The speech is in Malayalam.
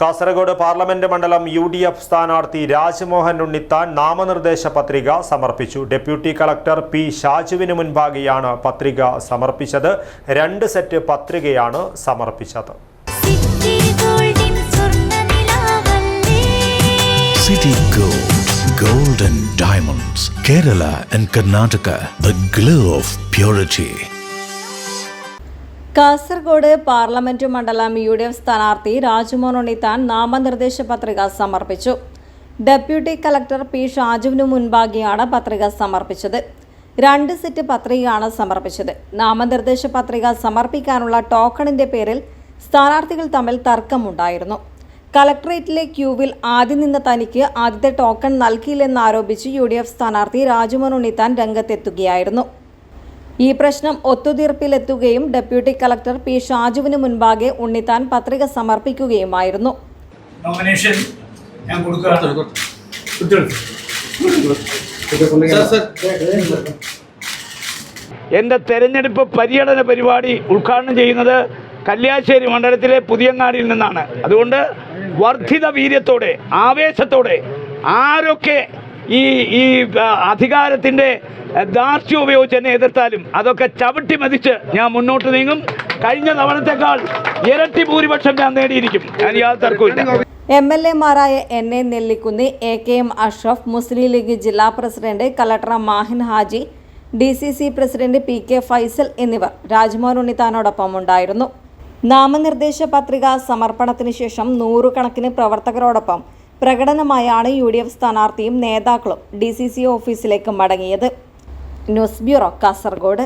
കാസർഗോഡ് പാർലമെന്റ് മണ്ഡലം യു ഡി എഫ് സ്ഥാനാർത്ഥി രാജ്മോഹൻ ഉണ്ണിത്താൻ നാമനിർദ്ദേശ പത്രിക സമർപ്പിച്ചു. ഡെപ്യൂട്ടി കളക്ടർ പി ഷാജുവിന് മുൻപാകെയാണ് പത്രിക സമർപ്പിച്ചത്. രണ്ട് സെറ്റ് പത്രികയാണ് സമർപ്പിച്ചത്. City Gold, Gold and Diamonds, Kerala and Karnataka, the glow of purity. Kasaragod parliament മണ്ഡലം യു ഡി എഫ് സ്ഥാനാർത്ഥി രാജ്മോഹൻ ഉണ്ണിത്താൻ നാമനിർദ്ദേശ പത്രിക സമർപ്പിച്ചു. ഡെപ്യൂട്ടി കളക്ടർ പി ഷാജുവിനു മുൻപാകെയാണ് പത്രിക സമർപ്പിച്ചത്. രണ്ട് സെറ്റ് പത്രികയാണ് സമർപ്പിച്ചത്. നാമനിർദ്ദേശ പത്രിക സമർപ്പിക്കാനുള്ള ടോക്കണിന്റെ പേരിൽ സ്ഥാനാർത്ഥികൾ തമ്മിൽ തർക്കമുണ്ടായിരുന്നു. കളക്ടറേറ്റിലെ ക്യൂവിൽ ആദ്യം നിന്ന തനിക്ക് ആദ്യത്തെ ടോക്കൺ നൽകിയില്ലെന്നാരോപിച്ച് യു ഡി എഫ് സ്ഥാനാർത്ഥി രാജ്മോഹൻ ഉണ്ണിത്താൻ രംഗത്തെത്തുകയായിരുന്നു. ഈ പ്രശ്നം ഒത്തുതീർപ്പിലെത്തുകയും ഡെപ്യൂട്ടി കളക്ടർ പി ഷാജുവിന് മുൻപാകെ ഉണ്ണിത്താൻ പത്രിക സമർപ്പിക്കുകയുമായിരുന്നു. നോമിനേഷൻ ഞാൻ കൊടുക്കുകയാണ്. എന്റെ തെരഞ്ഞെടുപ്പ് പര്യടന പരിപാടി ഉദ്ഘാടനം ചെയ്യുന്നത് കല്യാശ്ശേരി മണ്ഡലത്തിലെ പുതിയങ്ങാടിയിൽ നിന്നാണ്. അതുകൊണ്ട് വർദ്ധിത വീര്യത്തോടെ ആവേശത്തോടെ ആരൊക്കെ ഈ ഈ അധികാരത്തിന്റെ ദാർഷ്ട്യം ഉപയോഗിച്ച് എന്നെ എതിർത്താലും അതൊക്കെ ചവിട്ടി മതിച്ച് ഞാൻ മുന്നോട്ട് നീങ്ങും. കഴിഞ്ഞ തവണത്തെക്കാൾ ഇരട്ടി ഭൂരിപക്ഷം ഞാൻ നേടിയിരിക്കും. ഞാൻ യാതൊരു തർക്കമില്ല എം എൽ എമാരായ N A നെല്ലിക്കുന്നി A K M Ashraf Muslim League ജില്ലാ president collector Mahin Haji D C C president P K Faisal എന്നിവർ രാജ്മോഹൻ ഉണ്ണിത്താനോടൊപ്പം ഉണ്ടായിരുന്നു. നാമനിർദ്ദേശ പത്രിക സമർപ്പണത്തിന് ശേഷം നൂറുകണക്കിന് പ്രവർത്തകരോടൊപ്പം പ്രകടനമായാണ് യു ഡി എഫ് സ്ഥാനാർത്ഥിയും നേതാക്കളും ഡി സി സി ഓഫീസിലേക്ക് മടങ്ങിയത്. News bureau Kasaragod.